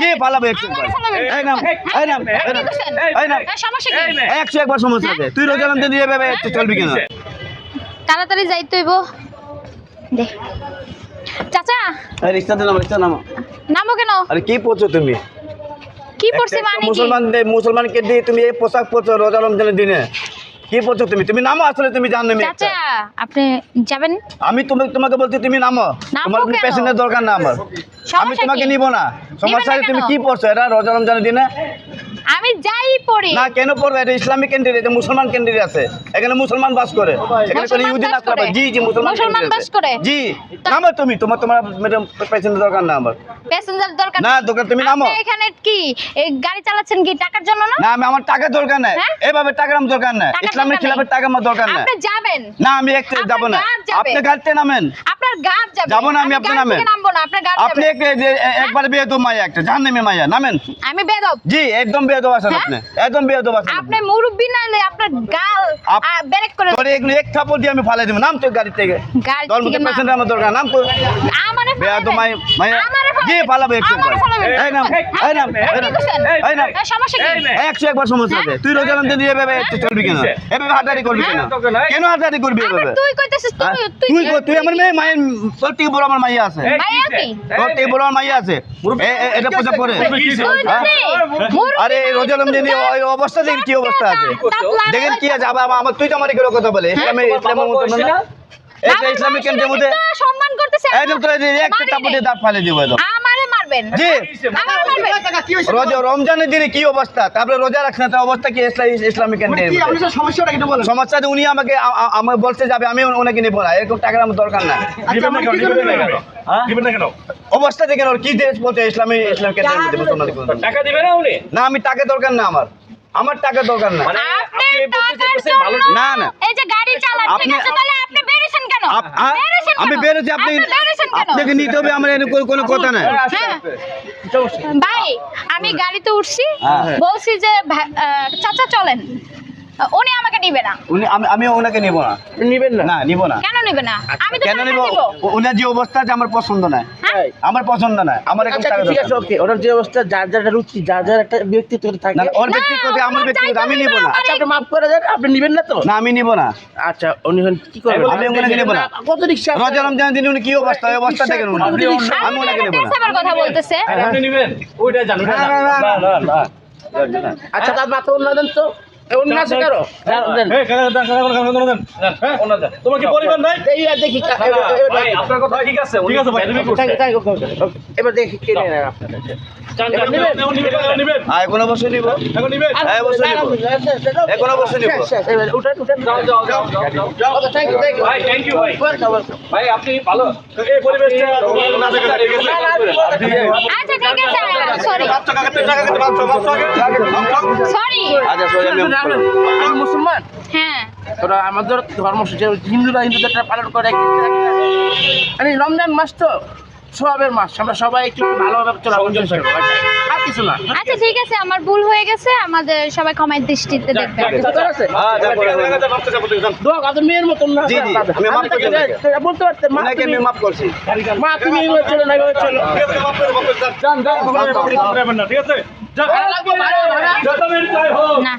জি পালাবে একশো এই নাম এই নাম এই নাম সমস্যা একশো একবার সমস্যা আছে। তুই রোজা রমজান দিয়ে ভেবে চলবি কেন? তাড়াতাড়ি যাইতে হইব। দে। চাচা এই রিক্সাতে নামো রিক্সা নামো। নামো কেন? আরে কি পড়ছো তুমি? কি পড়ছি একটা মানে কি? মুসলমান মুসলমানকে দিয়ে তুমি এই পোশাক পরছো রোজা রমজানের দিনে। কি বলছো তুমি? তুমি নামো আসলে তুমি জানো চাচা আপনি যাবেন? আমি তুমি তোমাকে বলছি তুমি নামো। তোমার কোনো? পেশেন্টের দরকার না আমার। আমি তোমাকে? নিব না। সমস্যা তুমি কি পড়ছো? এটা রোজা রমজানের দিনে? আমি যাই পড়ি। না কেন পড়বে? এটা ইসলামিক ক্যান্ডিডেট এটা মুসলমান ক্যান্ডিডেট আছে। এখানে মুসলমান বাস করে। এখানে কোনো ইহুদি না করে? জি জি মুসলমান মুসলমান বাস করে? জি নামো তুমি। তোমার তোমার ম্যাডাম পেশেন্টের দরকার না আমার। প্যাসেঞ্জার দরকার না দরকার তুমি নামো। এখানে কি এই গাড়ি চালাচ্ছেন কি টাকার জন্য না? না আমি আমার টাকা দরকার নাই। হ্যাঁ? এভাবে টাকার আমার দরকার নাই। ইসলামের খিলাফের টাকা আমার দরকার নাই। আপনি যাবেন। না আমি একটু যাব না। যাবে। আপনি গাড়িতে নামেন। আপনার গাড় যাবে। যাব না আমি, আপনি গাড়ি নামবো না আপনার গাড় যাবে। এক- এ- এ- একবার বিয়ে তো একটা জাহান নেমে নামেন। আমি বেদব জি একদম বিয়ে আছেন হ্যাঁ? আপনি একদম বিয়ে আছেন আপনি। মুরব্বি নাইলে আপনার গাল ব্রেক করে তোরে এগুলো এক থাপড় দিয়ে আমি ফালাই দেবো নাম তো গাড়ি থেকে। গাড়ি থেকে মধ্যে আমার দরকার নাম তো আমারে বিয়ে তো মাই জি ফালাবে একশো একবার। এই নাম এই নাম এই নাম। করছেন? এই নাম। এ, সমস্যা কি? একশো একবার সমস্যা আছে। তুই রোজা দিয়ে চলবি কেন? এভাবে হাটারি করবি কেন? কেন হাটারি করবি এভাবে? তুই কইতেছিস হ্যাঁ? তুই তুই তুই তুই আমার মেয়ে মায়ের থেকে বড় আমার মাইয়া আছে। থেকে বড় আমার মাইয়া আছে। এটা পূজা করে। হ্যাঁ? দিদি আরে এই রোজা রমজান ওই অবস্থা দেখেন কি অবস্থা আছে। দেখেন কি আছে? আবার আমার তুই তো আমার এগুলো কথা বলে ইসলামের ইসলামের মতো না। এটা ইসলামিক কেন্দ্রের মধ্যে সম্মান করতেছে। একদম তো একটা টাপুটে দাঁত ফালে দিব একদম মারবেন জি। রোজা রমজানের দিনে কি অবস্থা? তারপরে রোজা রাখছে না তার অবস্থা কি? ইসলামিক সমস্যা উনি আমাকে আ- আ- আমাকে বলতে যাবে আমি ওনাকে নেব না। এরকম টাকার আমার দরকার না হ্যাঁ? অবস্থা দেখেন ওর কি দেশ বলছে ইসলামী ইসলাম টাকা দিবে না উনি? না আমি টাকা দরকার না আমার। আমার টাকা দরকার না। মানে বলতে না, না। এই যে গাড়ি চালান ঠিক আপনি- আছে? তাহলে আপনি বেরেছেন কেন? বেরেছেন আমি? বেরোছি আপনি আপনাকে নিতে হবে আমার এর কোনো- কোনো কথা নাই হ্যাঁ। ভাই আমি গাড়িতে উঠছি হ্যাঁ। বলছি যে চাচা চলেন উনি আমাকে নিবে না উনি আমি আমি ওনাকে নিব না নিবেন না না নিব না কেন নিবে না আমি তো কেন নিব ওনার যে অবস্থা আছে আমার পছন্দ না হ্যাঁ? আমার পছন্দ না আমার আচ্ছা টাকা ঠিক আছে ওকে ওনার যে অবস্থা যার যার একটা রুচি যার যার একটা ব্যক্তিত্ব থাকে না, ওর না, ব্যক্তিগত আমার চাইতে আমি নিব না, আচ্ছা আপনি মাফ করে দেন আপনি নিবেন না তো না আমি নিব না আচ্ছা উনি হন কি করবেন আমি ওনাকে নেব না কত রিক্সা রোজা রমজানের দিন উনি কি অবস্থা ওই অবস্থা দেখেন উনি আমি ওনাকে নেব না কথা বলতেছে আপনি নিবেন ওইটা জানো না, না, না। আচ্ছা তার মাথা অন্য তো তোমার কি পরিবার নাই দেখি এবার- এবার- ভাই আপনার কথা ঠিক আছে ঠিক আছে ভাই, বেদবি ঠিক করছে। আছে, ঠিক আছে, ওকে, ওকে, ওকে। এবার দেখি কে নেয় না আপনার কাছে। চান, চান, নিবেন? এখন নিবেন, এখন নিবেন, হ্যাঁ এখন অবশ্যই নিব এখন নিবেন। হ্যাঁ, অবশ্যই নিব। এখন অবশ্যই নিব। শেষ, শেষ, এবার উঠেন, উঠেন। যাও, যাও, যাও, যাও, যাও, যাও। Okay, thank you, thank you. ভাই, thank you, ভাই। Welcome, welcome. ভাই আপনি ভালো এই পরিবেশটা না দেখে না, ঠিক আছে? আচ্ছা ঠিক আছে সরি সরি আচ্ছা আমি আমি মুসলমান? হ্যাঁ। ওরা আমাদের ধর্ম হিন্দুরা হিন্দুদের পালন করে। মানে রমজান মাস তো। সবের মাস আমরা সবাই একটু ভালোভাবে চলাচল চেষ্টা করব আর কিছু না। আচ্ছা ঠিক আছে আমার ভুল হয়ে গেছে আমাদের সবাই ক্ষমার দৃষ্টিতে দেখবেন। ঠিক আছে? হ্যাঁ মেয়ের মতন না জি, জি, আমি মাফ করে দেব। বলতে পারতেন মা আমি তুমি- মাফ করছি। মা তুমি এইভাবে চলো না এইভাবে চলো। যান, যান, ঠিক আছে? যান। ভাড়া লাগবে, ভাড়া, ভাড়া। যত মিনিট চাই হোক। না।